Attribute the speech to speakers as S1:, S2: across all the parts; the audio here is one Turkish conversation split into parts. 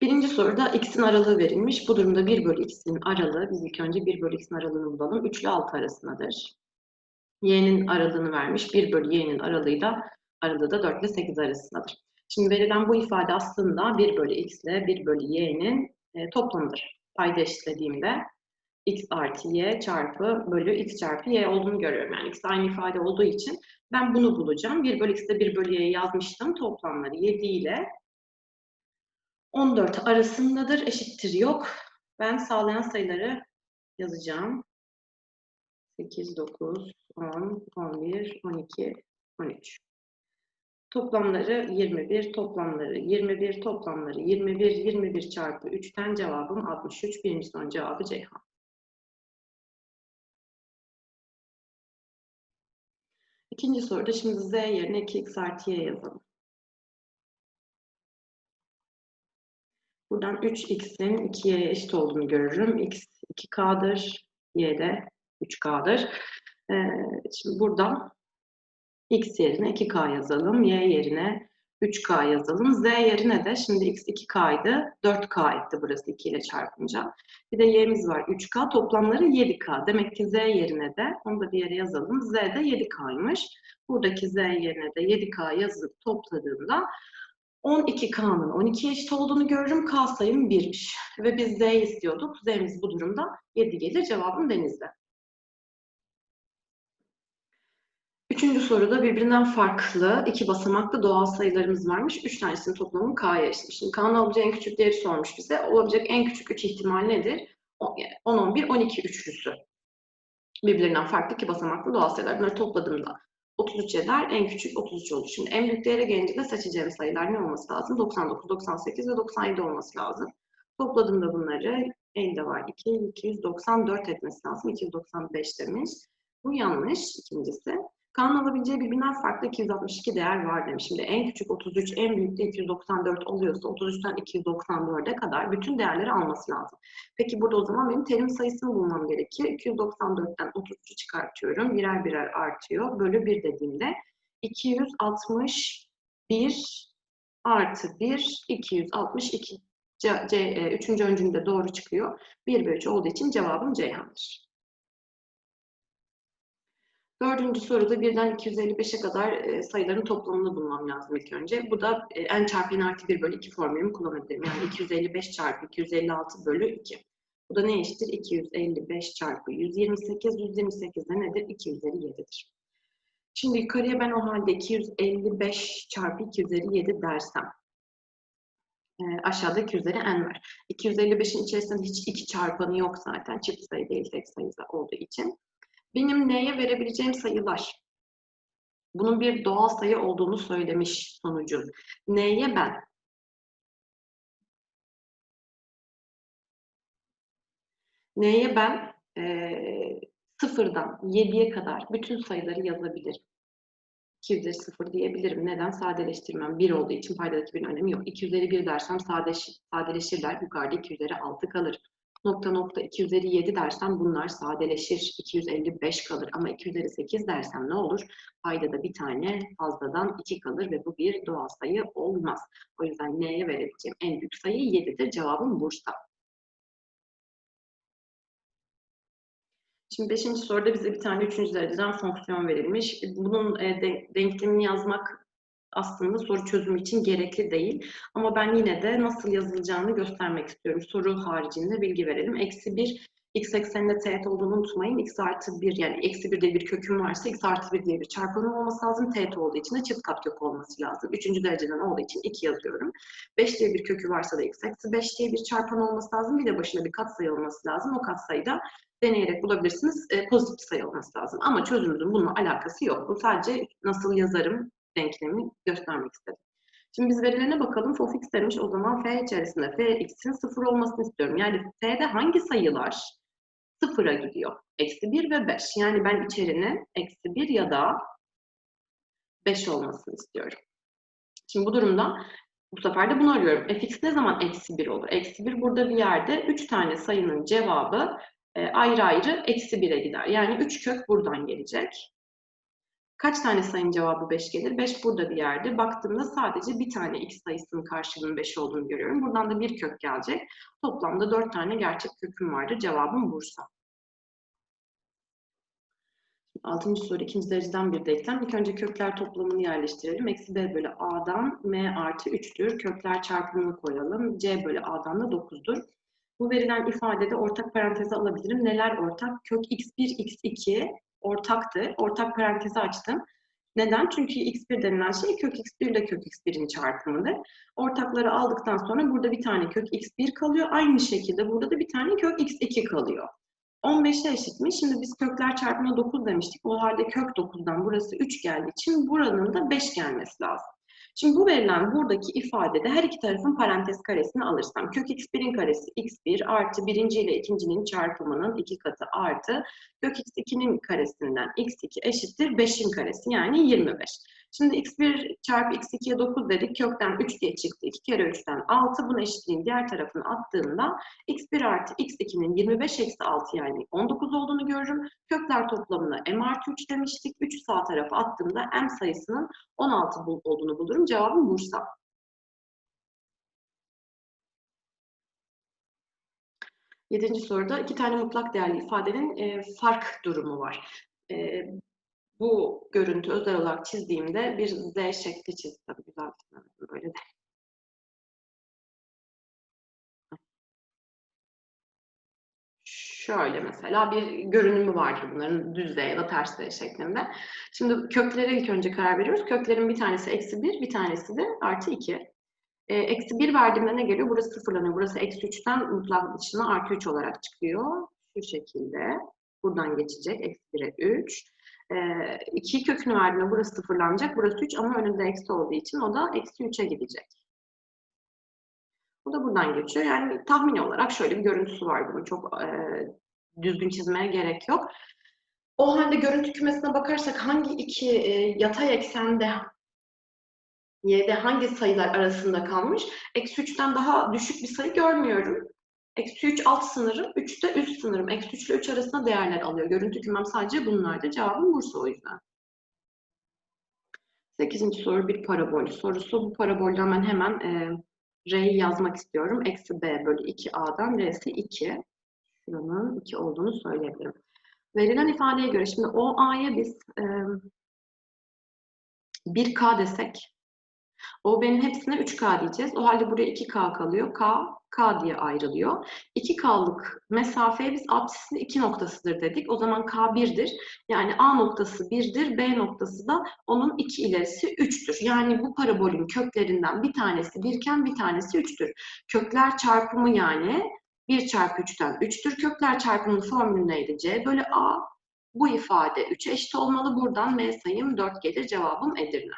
S1: Birinci soruda x'in aralığı verilmiş. Bu durumda 1 bölü x'in aralığı, biz ilk önce 1 bölü x'in aralığını bulalım. 3 ile 6 arasındadır. y'nin aralığını vermiş. 1 bölü y'nin aralığı da aralığı da 4 ile 8 arasındadır. Şimdi verilen bu ifade aslında 1 bölü x ile 1 bölü y'nin e, toplamıdır. Payda eşitlediğimde x artı y çarpı bölü x çarpı y olduğunu görüyorum. Yani x aynı ifade olduğu için ben bunu bulacağım. 1 bölü x ile 1 bölü y'yi yazmıştım. Toplamları 7 ile 14 arasındadır. Eşittir yok. Ben sağlayan sayıları yazacağım. 8, 9, 10, 11, 12, 13. Toplamları 21, toplamları 21, toplamları 21, 21 çarpı 3'ten cevabım 63. Birinci son cevabı Ceyhan. İkinci soruda şimdi z yerine 2x artı y yazalım. Buradan 3x'in 2y'ye eşit olduğunu görürüm. x 2k'dır, y de 3k'dır. Ee, şimdi burada x yerine 2k yazalım, y yerine 3k yazalım. Z yerine de şimdi x 2k'ydı, 4k etti burası 2 ile çarpınca. Bir de y'miz var 3k, toplamları 7k. Demek ki z yerine de, onu da bir yere yazalım, z de 7k'ymış. Buradaki z yerine de 7k yazıp topladığımda 12K'nın 12 eşit olduğunu görürüm. K sayım 1'miş. Ve biz Z istiyorduk. Z'miz bu durumda 7 gelir. Cevabım denizde. Üçüncü soruda birbirinden farklı iki basamaklı doğal sayılarımız varmış. Üç tanesinin toplamı K'ya eşit. Şimdi K'nın olabileceği en küçük değeri sormuş bize. Olabilecek en küçük üç ihtimal nedir? 10, 11, 12 üçlüsü. Birbirinden farklı iki basamaklı doğal sayılar. Bunları topladığımda 33 eder. En küçük 33 olur. Şimdi en büyük değere gelince de seçeceğim sayılar ne olması lazım? 99, 98 ve 97 olması lazım. Topladığımda bunları elde var 2, 294 etmesi lazım. 295 demiş. Bu yanlış ikincisi. K'nın alabileceği birbirinden farklı 262 değer var demiş. Şimdi en küçük 33, en büyük de 294 oluyorsa 33'ten 294'e kadar bütün değerleri alması lazım. Peki burada o zaman benim terim sayısını bulmam gerekiyor. 294'ten 33'ü çıkartıyorum. Birer birer artıyor. Bölü 1 dediğimde 261 artı 1, 262. C, C, e, üçüncü öncümde doğru çıkıyor. 1 bölü 3 olduğu için cevabım Ceyhan'dır. Dördüncü soruda birden 255'e kadar e, sayıların toplamını bulmam lazım ilk önce. Bu da e, n çarpı n artı 1 bölü 2 formülümü kullanabilirim. Yani 255 çarpı 256 bölü 2. Bu da ne eşittir? 255 çarpı 128. 128 de nedir? 257'dir. Şimdi yukarıya ben o halde 255 çarpı 257 dersem e, aşağıda 2 üzeri n var. 255'in içerisinde hiç iki çarpanı yok zaten. Çift sayı değil tek sayı olduğu için benim neye verebileceğim sayılar. Bunun bir doğal sayı olduğunu söylemiş sonucu. Neye ben Neye ben e, sıfırdan 7'ye kadar bütün sayıları yazabilirim. 2 üzeri 0 diyebilirim. Neden? Sadeleştirmem. 1 olduğu için paydadaki bir önemi yok. 2 üzeri 1 dersem sadeleş, sadeleşirler. Yukarıda 2 üzeri 6 kalır nokta nokta 2 üzeri 7 dersem bunlar sadeleşir. 255 kalır ama 2 üzeri 8 dersem ne olur? Paydada bir tane fazladan 2 kalır ve bu bir doğal sayı olmaz. O yüzden neye verebileceğim en büyük sayı 7'dir. Cevabım Bursa. Şimdi beşinci soruda bize bir tane üçüncü dereceden fonksiyon verilmiş. Bunun e, denklemini yazmak aslında soru çözümü için gerekli değil. Ama ben yine de nasıl yazılacağını göstermek istiyorum. Soru haricinde bilgi verelim. Eksi 1 x ekseninde teğet olduğunu unutmayın. x artı 1 yani eksi 1 diye bir köküm varsa x artı 1 diye bir çarpanım olması lazım. Teğet olduğu için de çift kat kök olması lazım. Üçüncü dereceden olduğu için 2 yazıyorum. 5 diye bir kökü varsa da x eksi 5 diye bir çarpan olması lazım. Bir de başında bir katsayı olması lazım. O katsayı da deneyerek bulabilirsiniz. E, pozitif sayı olması lazım. Ama çözümümüzün bununla alakası yok. Bu sadece nasıl yazarım denklemi göstermek istedim. Şimdi biz verilerine bakalım. Fx demiş o zaman f içerisinde fx'in sıfır olmasını istiyorum. Yani f'de hangi sayılar sıfıra gidiyor? Eksi 1 ve 5. Yani ben içerinin eksi 1 ya da 5 olmasını istiyorum. Şimdi bu durumda bu sefer de bunu arıyorum. fx ne zaman eksi 1 olur? Eksi 1 burada bir yerde 3 tane sayının cevabı e, ayrı ayrı eksi 1'e gider. Yani 3 kök buradan gelecek. Kaç tane sayının cevabı 5 gelir? 5 burada bir yerde. Baktığımda sadece bir tane x sayısının karşılığının 5 olduğunu görüyorum. Buradan da bir kök gelecek. Toplamda 4 tane gerçek köküm vardır. Cevabım Bursa. Altıncı soru ikinci dereceden bir denklem. İlk önce kökler toplamını yerleştirelim. Eksi b bölü a'dan m artı 3'tür. Kökler çarpımını koyalım. c bölü a'dan da 9'dur. Bu verilen ifadede ortak paranteze alabilirim. Neler ortak? Kök x1, x2 ortaktır. Ortak parantezi açtım. Neden? Çünkü x1 denilen şey kök x1 ile kök x1'in çarpımıdır. Ortakları aldıktan sonra burada bir tane kök x1 kalıyor. Aynı şekilde burada da bir tane kök x2 kalıyor. 15'e eşitmiş. Şimdi biz kökler çarpımına 9 demiştik. O halde kök 9'dan burası 3 geldiği için buranın da 5 gelmesi lazım. Şimdi bu verilen buradaki ifadede her iki tarafın parantez karesini alırsam kök x1'in karesi x1 artı birinci ile ikincinin çarpımının iki katı artı kök x2'nin karesinden x2 eşittir 5'in karesi yani 25. Şimdi x1 çarpı x2'ye 9 dedik. Kökten 3 diye çıktı. 2 kere 3'ten 6. Bunu eşitliğin diğer tarafını attığımda x1 artı x2'nin 25 eksi 6 yani 19 olduğunu görürüm. Kökler toplamına m artı 3 demiştik. 3 sağ tarafa attığımda m sayısının 16 olduğunu bulurum. Cevabım Bursa. Yedinci soruda iki tane mutlak değerli ifadenin e, fark durumu var. E, bu görüntü özel olarak çizdiğimde bir Z şekli çizdim. Güzel böyle de. Şöyle mesela bir görünümü vardır bunların düz Z ya da ters Z şeklinde. Şimdi köklere ilk önce karar veriyoruz. Köklerin bir tanesi eksi 1, bir tanesi de artı 2. E, eksi 1 verdiğimde ne geliyor? Burası sıfırlanıyor. Burası eksi 3'ten mutlak dışına artı 3 olarak çıkıyor. Şu şekilde. Buradan geçecek. Eksi 1'e 3. E, 2 kökünü verdiğimde burası sıfırlanacak. Burası 3 ama önünde eksi olduğu için o da eksi 3'e gidecek. Bu da buradan geçiyor. Yani tahmini olarak şöyle bir görüntüsü var bunun. Çok e, düzgün çizmeye gerek yok. O halde görüntü kümesine bakarsak hangi iki e, yatay eksende y'de hangi sayılar arasında kalmış? Eksi 3'ten daha düşük bir sayı görmüyorum. Eksi 3 alt sınırım, 3 de üst sınırım. Eksi 3 ile 3 arasında değerler alıyor. Görüntü kümem sadece bunlardı. Cevabım Bursa o yüzden. Sekizinci soru bir parabol sorusu. Bu parabolden ben hemen e, R'yi yazmak istiyorum. Eksi B bölü 2A'dan R'si 2. Şuranın 2 olduğunu söyleyebilirim. Verilen ifadeye göre şimdi o A'ya biz e, 1K desek o benim hepsine 3K diyeceğiz. O halde buraya 2K kalıyor. K, K diye ayrılıyor. 2K'lık mesafeye biz apsisin 2 noktasıdır dedik. O zaman K 1'dir. Yani A noktası 1'dir. B noktası da onun 2 ilerisi 3'tür. Yani bu parabolün köklerinden bir tanesi 1 iken bir tanesi 3'tür. Kökler çarpımı yani 1 çarpı 3'ten 3'tür. Kökler çarpımının formülü neydi? C bölü A. Bu ifade 3'e eşit olmalı. Buradan M sayım 4 gelir. Cevabım Edirne.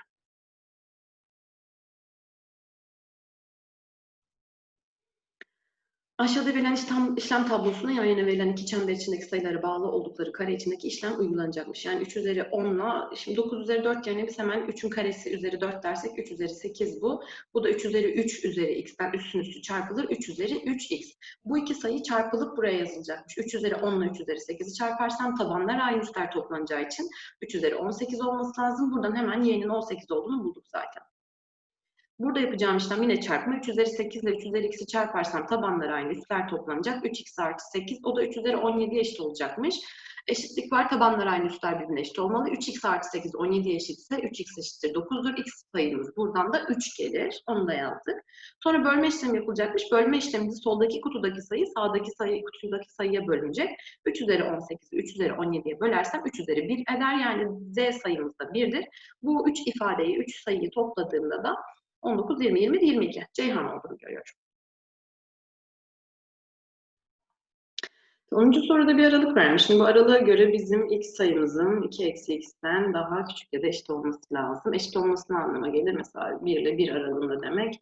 S1: Aşağıda verilen işlem, işlem tablosuna yan yana verilen iki çember içindeki sayılara bağlı oldukları kare içindeki işlem uygulanacakmış. Yani 3 üzeri 10 ile, şimdi 9 üzeri 4 yerine biz hemen 3'ün karesi üzeri 4 dersek 3 üzeri 8 bu. Bu da 3 üzeri 3 üzeri x'ten üstün üstü çarpılır 3 üzeri 3x. Bu iki sayı çarpılıp buraya yazılacakmış. 3 üzeri 10 ile 3 üzeri 8'i çarparsam tabanlar aynı üstler toplanacağı için 3 üzeri 18 olması lazım. Buradan hemen y'nin 18 olduğunu bulduk zaten. Burada yapacağım işlem yine çarpma. 3 üzeri 8 ile 3 üzeri x'i çarparsam tabanlar aynı. Üstler toplanacak. 3x artı 8. O da 3 üzeri 17'ye eşit olacakmış. Eşitlik var. Tabanlar aynı. Üstler birbirine eşit olmalı. 3x artı 8 17'ye eşitse 3x eşittir 9'dur. x sayımız buradan da 3 gelir. Onu da yazdık. Sonra bölme işlemi yapılacakmış. Bölme işleminde soldaki kutudaki sayı sağdaki sayı kutudaki sayıya bölünecek. 3 üzeri 18'i 3 üzeri 17'ye bölersem 3 üzeri 1 eder. Yani z sayımız da 1'dir. Bu 3 ifadeyi, 3 sayıyı topladığımda da 19, 20, 21, 22. Ceyhan olduğunu görüyorum. 10. soruda bir aralık vermiş. Şimdi bu aralığa göre bizim x sayımızın 2 eksi x'ten daha küçük ya da eşit olması lazım. Eşit olmasının anlama gelir. Mesela 1 ile 1 aralığında demek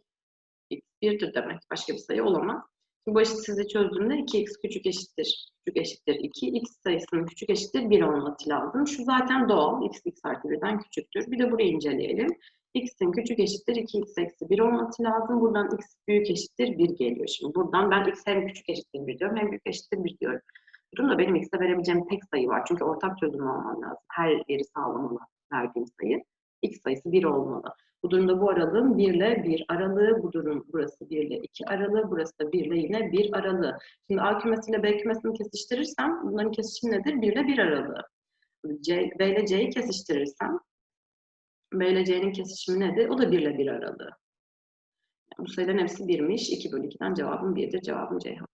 S1: x 1'dir demek. Başka bir sayı olamaz. Şimdi bu eşitsizliği çözdüğümde 2x küçük eşittir. Küçük eşittir 2. x sayısının küçük eşittir 1 olması lazım. Şu zaten doğal. x x artı 1'den küçüktür. Bir de burayı inceleyelim x'in küçük eşittir 2x eksi 1 olması lazım. Buradan x büyük eşittir 1 geliyor. Şimdi buradan ben x hem küçük eşittir 1 diyorum hem büyük eşittir 1 diyorum. Durumda benim x'e verebileceğim tek sayı var. Çünkü ortak çözüm olmam lazım. Her yeri sağlamalı. verdiğim sayı. X sayısı 1 olmalı. Bu durumda bu aralığın 1 ile 1 aralığı, bu durum burası 1 ile 2 aralığı, burası da 1 ile yine 1 aralığı. Şimdi A kümesiyle B kümesini kesiştirirsem bunların kesişimi nedir? 1 ile 1 aralığı. C, B ile C'yi kesiştirirsem B ile C'nin kesişimi nedir? O da 1 ile 1 aralığı. Yani bu sayıların hepsi 1'miş. 2 bölü 2'den cevabım 1'dir. Cevabım Ceyhan.